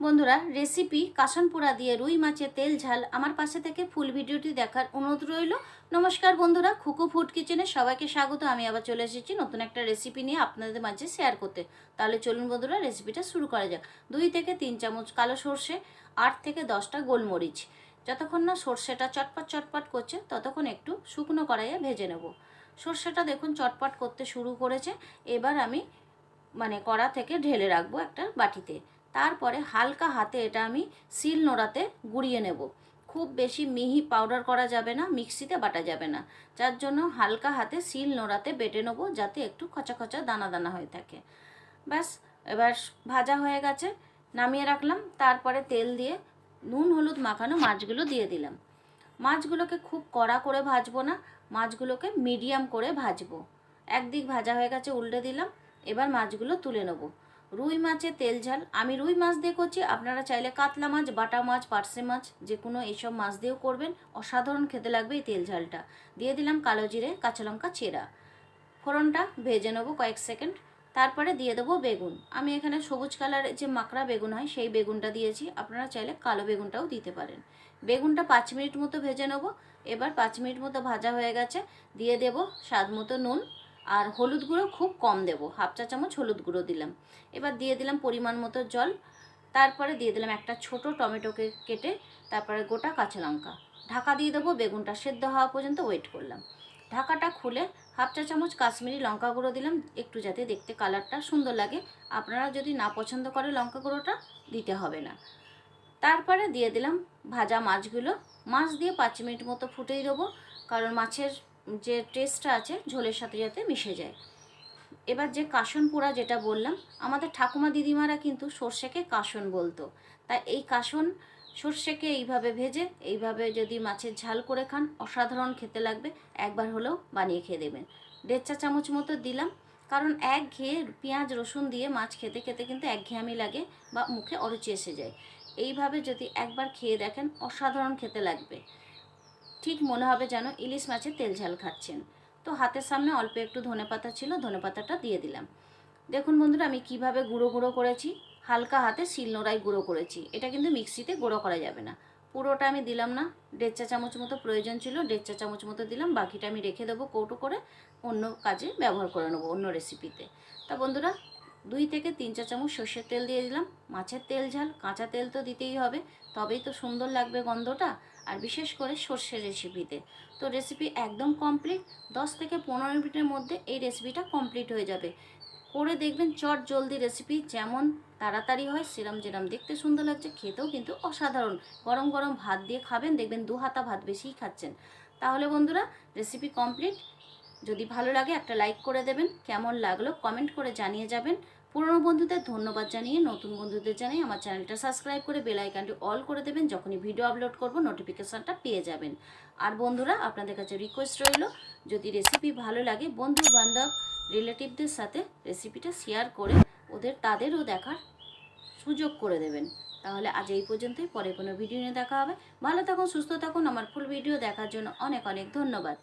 বন্ধুরা রেসিপি কাসনপোড়া দিয়ে রুই মাছের তেল ঝাল। আমার পাশে থেকে ফুল ভিডিওটি দেখার অনুরোধ রইল। নমস্কার বন্ধুরা, খুকু ফুড কিচেনে সবাইকে স্বাগত। আমি আবার চলে এসেছি নতুন একটা রেসিপি নিয়ে আপনাদের মাঝে শেয়ার করতে। তাহলে চলুন বন্ধুরা রেসিপিটা শুরু করা যাক। দুই থেকে তিন চামচ কালো সর্ষে, আট থেকে দশটা গোলমরিচ। যতক্ষণ না সর্ষেটা চটপট চটপট করছে, ততক্ষণ একটু শুকনো কড়াইয়ে ভেজে নেব। সর্ষেটা দেখুন চটপট করতে শুরু করেছে। এবার আমি মানে কড়া থেকে ঢেলে রাখব একটা বাটিতে। তারপরে হালকা হাতে এটা আমি শিল নোড়াতে গুঁড়িয়ে নেব। খুব বেশি মিহি পাউডার করা যাবে না, মিক্সিতে বাটা যাবে না। যার জন্য হালকা হাতে শিল নোড়াতে বেটে নেব যাতে একটু খচা খচা দানা দানা হয়ে থাকে। ব্যাস, এবার ভাজা হয়ে গেছে, নামিয়ে রাখলাম। তারপরে তেল দিয়ে নুন, হলুদ মাখানো মাছগুলো দিয়ে দিলাম। মাছগুলোকে খুব কড়া করে ভাজবো না, মাছগুলোকে মিডিয়াম করে ভাজবো। একদিক ভাজা হয়ে গেছে, উল্টে দিলাম। এবার মাছগুলো তুলে নেব। রুই মাছের তেল ঝাল। আমি রুই মাছ দিয়ে করছি, আপনারা চাইলে কাতলা মাছ, বাটা মাছ, পার্সে মাছ, যে কোনো এইসব মাছ দিয়েও করবেন। অসাধারণ খেতে লাগবে এই তেল ঝালটা। দিয়ে দিলাম কালো জিরে, কাঁচা লঙ্কা, চেরা। ফোড়নটা ভেজে নেব কয়েক সেকেন্ড। তারপরে দিয়ে দেবো বেগুন। আমি এখানে সবুজ কালারের যে মাকড়া বেগুন হয়, সেই বেগুনটা দিয়েছি। আপনারা চাইলে কালো বেগুনটাও দিতে পারেন। বেগুনটা পাঁচ মিনিট মতো ভেজে নেব। এবার পাঁচ মিনিট মতো ভাজা হয়ে গেছে। দিয়ে দেব স্বাদ মতো নুন। আর হলুদ গুঁড়ো খুব কম দেবো। হাফ চা চামচ হলুদ গুঁড়ো দিলাম। এবার দিয়ে দিলাম পরিমাণ মতো জল। তারপরে দিয়ে দিলাম একটা ছোট টমেটোকে কেটে তারপরে গোটা কাঁচা লঙ্কা। ঢাকা দিয়ে দেবো, বেগুনটা সেদ্ধ হওয়া পর্যন্ত ওয়েট করলাম। ঢাকাটা খুলে হাফ চা চামচ কাশ্মীরি লঙ্কা গুঁড়ো দিলাম, একটু যাতে দেখতে কালারটা সুন্দর লাগে। আপনারা যদি না পছন্দ করে লঙ্কা গুঁড়োটা, দিতে হবে না। তারপরে দিয়ে দিলাম ভাজা মাছগুলো। মাছ দিয়ে পাঁচ মিনিট মতো ফুটেই দেবো, কারণ মাছের যে টেস্টটা আছে, ঝোলের সাথে যাতে মিশে যায়। এবার যে কাসন পোড়া যেটা বললাম, আমাদের ঠাকুমা দিদিমারা কিন্তু সর্ষেকে কাসন বলতো। তাই এই কাসন সর্ষেকে এইভাবে ভেজে, এইভাবে যদি মাছের ঝাল করে খান, অসাধারণ খেতে লাগবে। একবার হলেও বানিয়ে খেয়ে দেবেন। দেড় চা চামচ মতো দিলাম, কারণ এক ঘেয়ে পেঁয়াজ, রসুন দিয়ে মাছ খেতে খেতে কিন্তু একঘেয়ামি লাগে বা মুখে অরুচি এসে যায়। এইভাবে যদি একবার খেয়ে দেখেন, অসাধারণ খেতে লাগবে। ঠিক মনে হবে যেন ইলিশ মাছের তেল ঝাল খাচ্ছেন। তো হাতের সামনে অল্প একটু ধনেপাতা ছিল ধনেপাতাটা দিয়ে দিলাম। দেখুন বন্ধুরা, আমি কীভাবে গুঁড়ো গুঁড়ো করেছি। হালকা হাতে শিলনোড়ায় গুঁড়ো করেছি। এটা কিন্তু মিক্সিতে গুঁড়ো করা যাবে না। পুরোটা আমি দিলাম না। দেড় চা চামচ মতো প্রয়োজন ছিল, দেড় চা চামচ মতো দিলাম। বাকিটা আমি রেখে দেবো কৌটো করে। অন্য কাজে ব্যবহার করে নেব, অন্য রেসিপিতে তা বন্ধুরা দুই থেকে তিন চা চামচ সর্ষের তেল দিয়ে দিলাম। মাছের তেল ঝাল, কাঁচা তেল তো দিতেই হবে। তবেই তো সুন্দর লাগবে গন্ধটা। আর বিশেষ করে সর্ষের রেসিপিতে তো রেসিপি একদম কমপ্লিট দশ থেকে পনেরো মিনিটের মধ্যে এই রেসিপিটা কমপ্লিট হয়ে যাবে। করে দেখবেন চট জলদি রেসিপি যেমন তাড়াতাড়ি হয়, সেরম যেরম দেখতে সুন্দর লাগছে, খেতেও কিন্তু অসাধারণ। গরম গরম ভাত দিয়ে খাবেন, দেখবেন দু হাতা ভাত বেশিই খাচ্ছেন। তাহলে বন্ধুরা রেসিপি কমপ্লিট যদি ভালো লাগে একটা লাইক করে দেবেন, কেমন লাগল কমেন্ট করে জানিয়ে যাবেন। পুরনো বন্ধুদের ধন্যবাদ জানিয়ে নতুন বন্ধুদের জানিয়ে আমার চ্যানেলটা সাবস্ক্রাইব করে বেল আইকনটি অল করে দেবেন, যখনই ভিডিও আপলোড করব নোটিফিকেশানটা পেয়ে যাবেন। আর বন্ধুরা, আপনাদের কাছে রিকোয়েস্ট রইল, যদি রেসিপি ভালো লাগে বন্ধু বান্ধব রিলেটিভদের সাথে রেসিপিটা শেয়ার করে ওদের, তাদেরও দেখার সুযোগ করে দেবেন। তাহলে আজ এই পর্যন্তই, পরে কোনো ভিডিও নিয়ে দেখা হবে। ভালো থাকুন, সুস্থ থাকুন, আমার ফুল ভিডিও দেখার জন্য অনেক অনেক ধন্যবাদ।